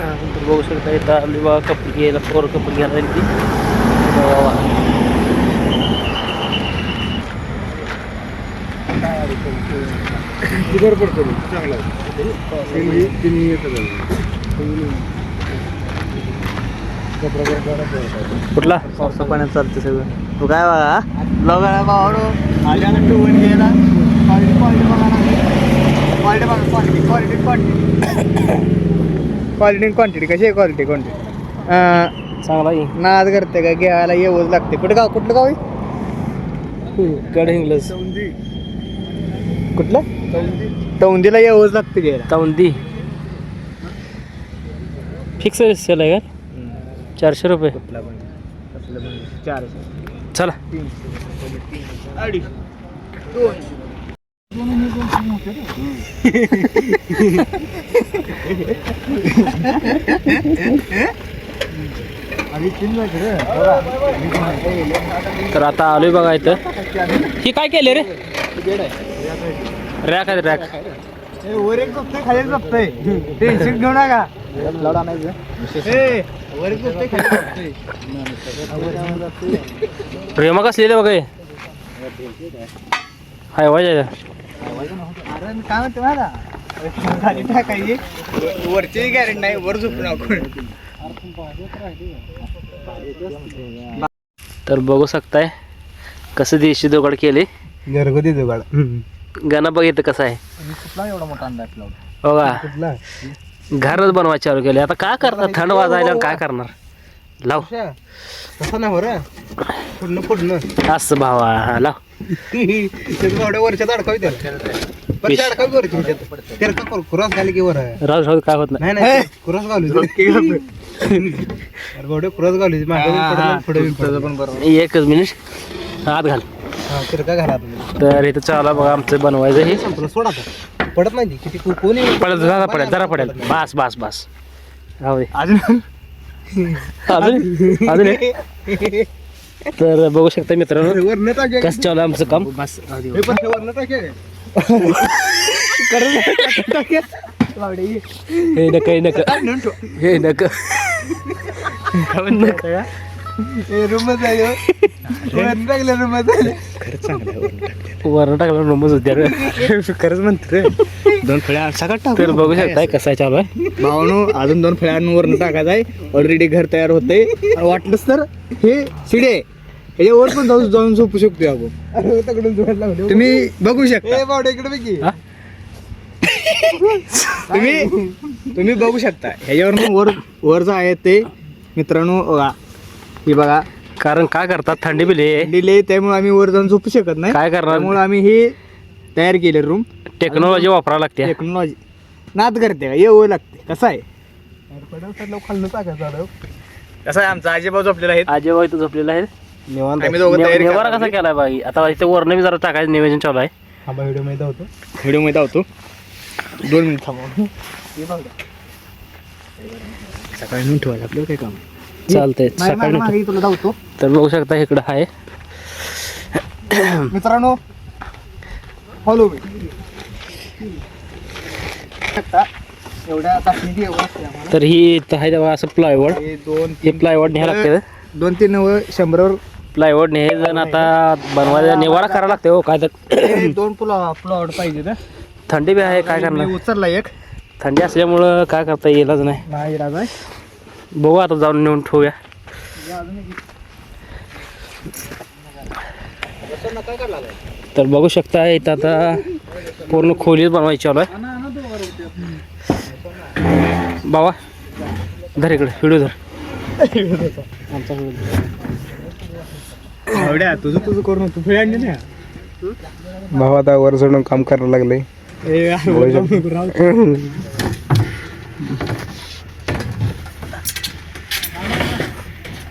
तर बघू शकता इथं आम्ही बघा कपल घ्यायला फोर कपल घ्यायला आली ती बघा. बरं पडतो चांगला तिन्ही तिन्ही येतं कुठला पावसा पाण्यात चालतं सगळं तू काय बघा. ब्लॉगर भावाडो आल्यानं टू वन गेला क्वालिटी क्वालिटी बघा क्वालिटी बघा quality quality quantity quality quantity कशी आहे क्वालिटी क्वांटिटी चांगला आहे. नाद करते का? घ्यायला येवच लागते. कुठं गाव? कुठलं गाव आहे? गड कुठलं? तौंदीला येवच लागते घ्यायला. तौंदी. फिक्स सेल आहे का? चारशे रुपये. कुठला पण. चारशे. चला. अडीच तीन तर आता आलोय बघा इथं. ही काय केले रे? रॅक आहे रॅक. वर एक झोपतंय खाली झोपतंय. टेन्शन घेऊ नका. लावड आणायचं वर एक झोपतंय खाली झोपतंय. प्रेमा कसलेलं बघा हाय वाज अरे मी काय म्हणते मला खाली टाकायची. वरची गॅरंटी नाही वर झोपून आपण. तर बघू शकताय कसं देशी दोघड केले. घरगुती जुगाड गाणं बघितलं कसं आहे? कुठला एवढा मोठा अंदाज लावला? बघा. कुठला? घरच बनवायला चालू केले. आता काय करणार? थंड वाजायला काय करणार? लाव. तसं नाही बरं. पुढनं पुढनं. असं भावा हा, लाव एवढ्या वरच्यात अडकावी त्याला. वरच्या अडकावी वरच्या ह्याच्यात. त्याला का करू? क्रॉस घाली की वर आहे राहू राहू काय होत नाही. नाही नाही क्रॉस घालू क्रॉस घालू पुढे पण बरोबर एकच मिनिट. हात घाल. हा तिरका घाला तुम्ही तर इथं चालू बघा आमचं बनवायचं हे. संपलं सोडा आता. पडत नाही. किती को- कोणी पडेल जरा पडेल जरा पडेल. बास बास बास. राहू दे. अजून अजून? अजून एक. तर बघू शकता मित्रांनो वरनं टाके कसं चालू आहे आमचं काम? बस हे पण हे वरनं टाके. हे नक हे नक. हे नक. हे रूमच आहे हो. आहे वरण टाकलं नंबर होत्या रे. खरंच म्हणतो रे. दोन फळ्या सगळं तर बघू शकताय कसं चालू आहे. भावानो अजून दोन फळ्यांवरनं टाकायचं आहे. ऑलरेडी घर तयार होते वाटलंच तर हे शिडे याच्यावर पण जाऊन जाऊन झोपू शकतो आपण. तुम्ही बघू शकता. हा? तुम्ही तुम्ही बघू शकता. ह्याच्यावर पण वर वर जो आहे ते मित्रांनो बघा हे बघा. कारण काय करतात? थंडी बिले? डिले त्यामुळे आम्ही वर जाऊन झोपू शकत नाही. काय करणार? त्यामुळे आम्ही हे तयार केले रूम टेक्नॉलॉजी वापरावं लागते. टेक्नॉलॉजी नाद करते का? येऊ लागते. कसं आहे? कसं आहे आमचा? आजीबाऊ झोपलेला आहे आजी बाई इथं झोपलेला आहे निवांत आम्ही दोघं तयारी निवारा कसा केलाय बाई? आता इथे वरण मी जरा टाकायचं नियोजन चालू आहे. व्हिडिओमध्ये होतो व्हिडिओमध्ये होतो दोन मिनिट थांबा. सकाळी नोंद ठेवायचं आपलं काय काम चालतंय. सकाळी नंतर. तुला धावतो. तर बघू शकता इकडं आहे. मित्रांनो फॉलो. तर ही आहे तेव्हा असं प्लायवड हे दोन हे प्लायवड न्यायला लागते दोन तीन शंभरवर प्लायवड न्यायचं आता बनवायला निवारा करायला लागते हो काय तर. दोन पुला प्लॉट पाहिजे ना. थंडी बी आहे काय करणार? उचलला एक. थंडी असल्यामुळं काय करता येईलच नाही. बघू आता जाऊन नेऊन ठेवूया. तर बघू शकता इथं आता पूर्ण खोलीच बनवायची चालू आहे. बाबा धर इकडे व्हिडिओ धर. आमचा व्हिडिओ एवढ्या तुझं तुझं करून तू फिळ आणली ना भाऊ आता वर चढून काम करायला लागले.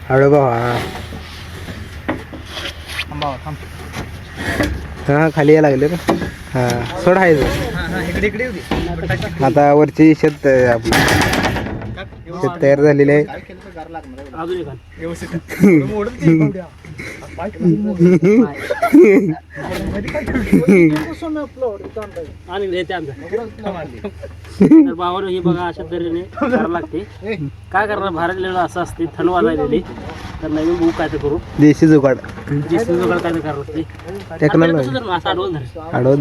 हळू भावा हा खाली यायला लागले ना हा सोड आहे इकडे इकडे. आता वरची शेत आपली शेत तयार झालेली आहे अजून आण. हे ते आमचं. तर भावानं ही बघा अशा तऱ्हेने करावं लागते काय करणार भारतलेलं असं असते थंड वाजायलेली तर नवीन बुक काय ते करू देशी जुगाड जेसी वगैरे काय ते करावं लागते टेक्नॉलॉजी. धरू? असं आडवं धर. आडव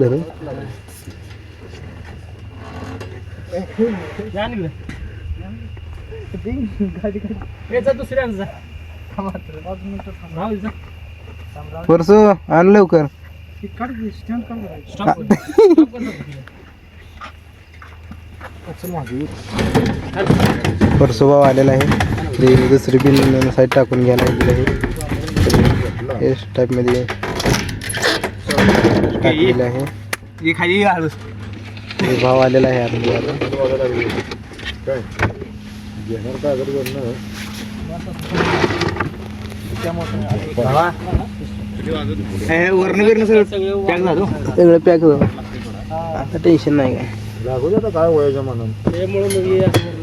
जा दुसऱ्यांचं. परसू आण लवकर. Stop परसू भाव आलेला आहे. ते दुसरी बिल साईड टाकून घ्यायला गेलं आहे. एस टाईपमध्ये टाकलेलं आहे. खाली भाव आलेला आहे आतमध्ये आता. वर्ण बिरण सगळं सगळे पॅक झालं. सगळं पॅक झालं. आता टेन्शन नाही काय. लागू दे आता काय वयाच्या मानानं त्यामुळे मग हे असं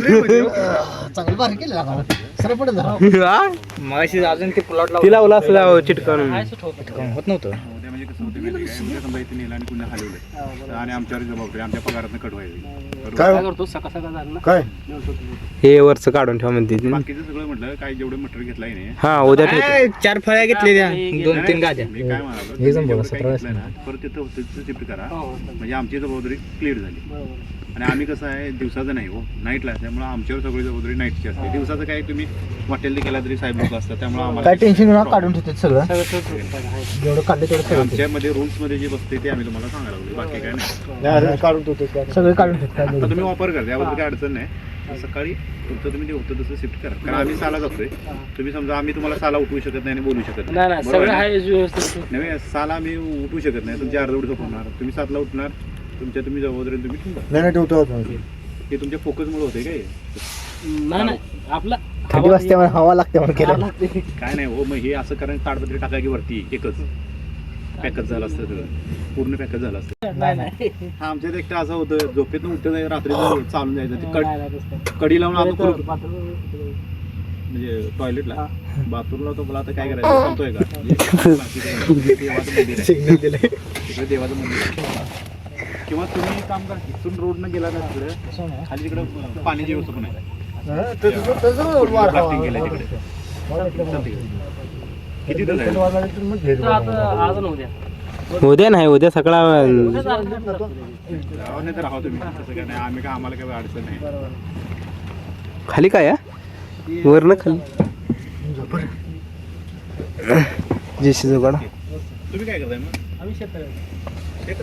करून- मगाशी अजून ते प्लॉट तिला ओला असला ठोकतं? होत नव्हतं. आणि आमच्यावर जबाबदारी आमच्या पगारातनं कट व्हायची बरोबर? काय करतो सकाळ सकाळ झालं ना. काय? हे वरचं काढून ठेवा म्हणते. बाकीचं सगळं म्हटलं काय जेवढं मटेरियल घेतलंय नाही हा उद्या चार फळ्या घेतलेल्या. दोन तीन गाद्या काय म्हणालो परत तिथं होतं शिफ्ट करा. हो, हो. म्हणजे आमची जबाबदारी क्लिअर झाली. आणि आम्ही कसं आहे दिवसाचं नाही हो नाईटला त्यामुळे आमच्यावर सगळी जबाबदारी नाईटची असते. दिवसाचं काय तुम्ही हॉटेल केला तरी साहेब लोक असतात त्यामुळे आम्हाला काय टेन्शन काढून ठेवतात सगळं. जेवढं काढलं तेवढं सगळं आमच्यामध्ये रूल्समध्ये जे बसते ते आम्ही तुम्हाला सांगायला लागलो बाकी काय नाही. सगळे काढून आता तुम्ही वापर करा त्याबद्दल काय अडचण नाही. सकाळी तुमचं तुम्ही जे होतं तसं शिफ्ट करा. कारण आम्ही साला जातोय. तुम्ही समजा आम्ही तुम्हाला साला उठवू शकत नाही आणि बोलू शकत नाही. नाही बरोबर सगळं आहे आहे व्यवस्थित. नव्हे साला आम्ही उठवू शकत नाही. तुमची अर्धवट झोपवणार. तुम्ही सातला उठणार. तुमच्या तुम्ही जबाबदारी तुम्ही ठेवून नाही नाही ठेवतो हे तुमच्या फोकसमुळे होते काय? नाही नाही आपला थंडी वाजते म्हणून हवा लागते म्हणून केलं. काय नाही हो मग हे असं कारण ताडपत्री टाका की वरती एकच. पॅकच झालं असतं सगळं. पूर्ण पॅकच झालं असतं. नाही नाही. हा आमच्यात एकटं असं होतं. झोपेत उठत नाही रात्री चालून जायचं. ते नाही, कड. कडी लावून आलो करू म्हणजे टॉयलेटला. बाथरूमला तो मला आता काय करायचं? सांगतोय का? म्हणजे नाही. देवाचं मंदिर आहे. सिग्नल दिलंय. तिकडे देवाचं मंदिर आहे. किंवा तुम्ही एक काम करा इथून रोडनं गेला ना तिकडे खाली तिकडे पाण्याची व्यवस्था पण आहे. प्लास्टिक गेलंय तिकडे. चल तिकडे. किती तास आहे तर आता आज नव्हत्या उद्या. नाही उद्या सकाळ उद्या झालं ना. राहा नाही तर राहा तुम्ही तसं काय नाही. आम्ही काय आम्हाला काय अडचण नाही. खाली काय हा? वरनं खाली. जेशी जुगाड तुम्ही काय करताय मग? आम्ही शेतकरी शेत